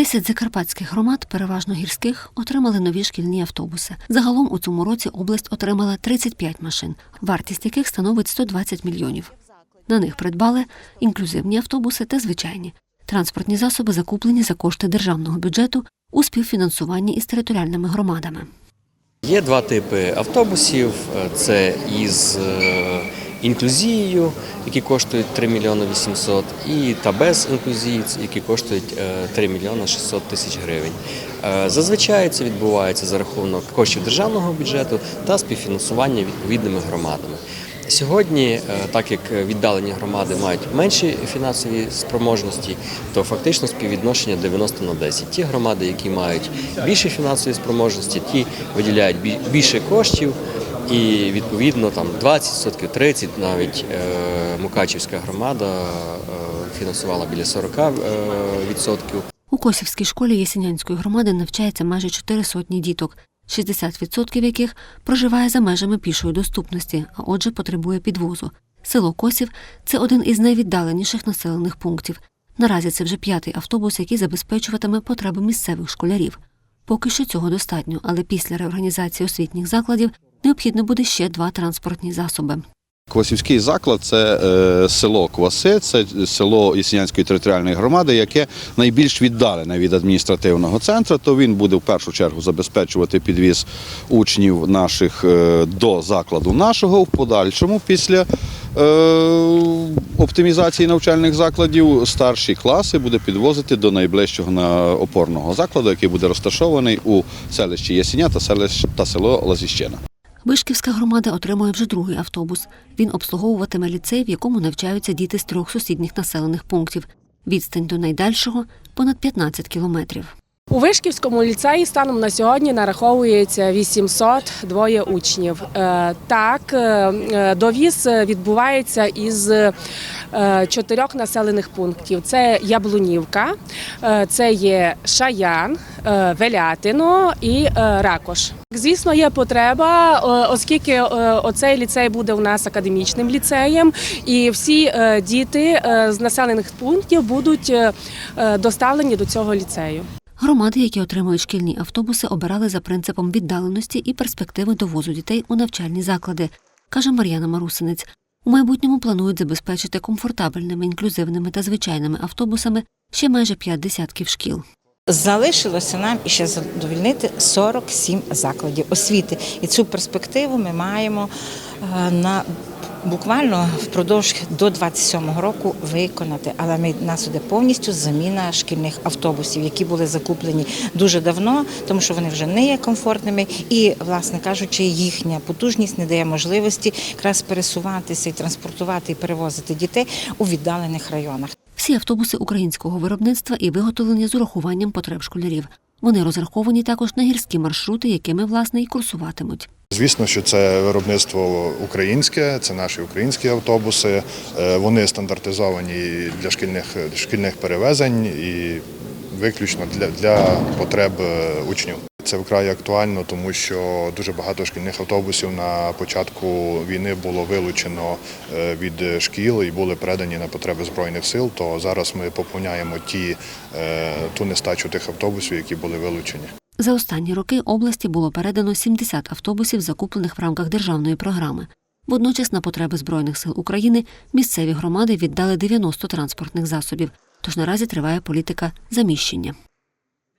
Десять закарпатських громад, переважно гірських, отримали нові шкільні автобуси. Загалом у цьому році область отримала 35 машин, вартість яких становить 120 мільйонів. На них придбали інклюзивні автобуси та звичайні. Транспортні засоби закуплені за кошти державного бюджету у співфінансуванні із територіальними громадами. Є два типи автобусів: це із е, інклюзією, які коштують 3 мільйони 800, і та без інклюзії, які коштують е, 3 мільйони 600 тисяч гривень. Е, Зазвичай це відбувається за рахунок коштів державного бюджету та співфінансування відповідними громадами. Сьогодні, е, так як віддалені громади мають менші фінансові спроможності, то фактично співвідношення 90 на 10. Ті громади, які мають більші фінансові спроможності, ті виділяють більше коштів, і відповідно там 20%, 30% навіть е, Мукачівська громада е, фінансувала біля 40%. відсотків. У Косівській школі Єсенянської громади навчається майже чотири сотні діток, 60% яких проживає за межами пішої доступності, а отже потребує підвозу. Село Косів це один із найвіддаленіших населених пунктів. Наразі це вже п'ятий автобус, який забезпечуватиме потреби місцевих школярів. Поки що цього достатньо, але після реорганізації освітніх закладів необхідно буде ще два транспортні засоби. Квасівський заклад це е, село Кваси, це село Єсенянської територіальної громади, яке найбільш віддалене від адміністративного центру. То він буде в першу чергу забезпечувати підвіз учнів наших е, до закладу нашого в подальшому після. е, Оптимізації навчальних закладів старші класи буде підвозити до найближчого на опорного закладу, який буде розташований у селищі селищ та село Лазіщина. Вишківська громада отримує вже другий автобус. Він обслуговуватиме ліцей, в якому навчаються діти з трьох сусідніх населених пунктів. Відстань до найдальшого понад 15 кілометрів. У Вишківському ліцеї станом на сьогодні нараховується 802 учнів. Е, Так, е, е, довіз відбувається із чотирьох населених пунктів: це Яблунівка, це є Шаян, Велятино і Ракош. Звісно, є потреба, е, оскільки е, оцей ліцей буде у нас академічним ліцеєм, і всі е, діти з населених пунктів будуть доставлені до цього ліцею. Громади, які отримують шкільні автобуси, обирали за принципом віддаленості і перспективи довозу дітей у навчальні заклади, каже Мар'яна Марусинець. У майбутньому планують забезпечити комфортабельними, інклюзивними та звичайними автобусами ще майже п'ять десятків шкіл. Залишилося нам ще задовільнити 47 закладів освіти, і цю перспективу ми маємо е, на буквально впродовж до 27-го року виконати. Але ми нас іде повністю заміна шкільних автобусів, які були закуплені дуже давно, тому що вони вже не є комфортними, і, власне кажучи, їхня потужність не дає можливості якраз пересуватися і транспортувати і перевозити дітей у віддалених районах. Всі автобуси українського виробництва і виготовлені з урахуванням потреб школярів. Вони розраховані також на гірські маршрути, якими власне і курсуватимуть. Звісно, що це виробництво українське, це наші українські автобуси. Е, Вони стандартизовані для шкільних, шкільних перевезень і виключно для, для потреб е, учнів. Це вкрай актуально, тому що дуже багато шкільних автобусів на початку війни було вилучено е, від шкіл і були передані на потреби збройних сил. То зараз ми поповняємо ті ту нестачу тих автобусів, які були вилучені. За останні роки області було передано 70 автобусів, закуплених в рамках державної програми. Водночас на потреби Збройних сил України місцеві громади віддали 90 транспортних засобів. Тож наразі триває політика заміщення.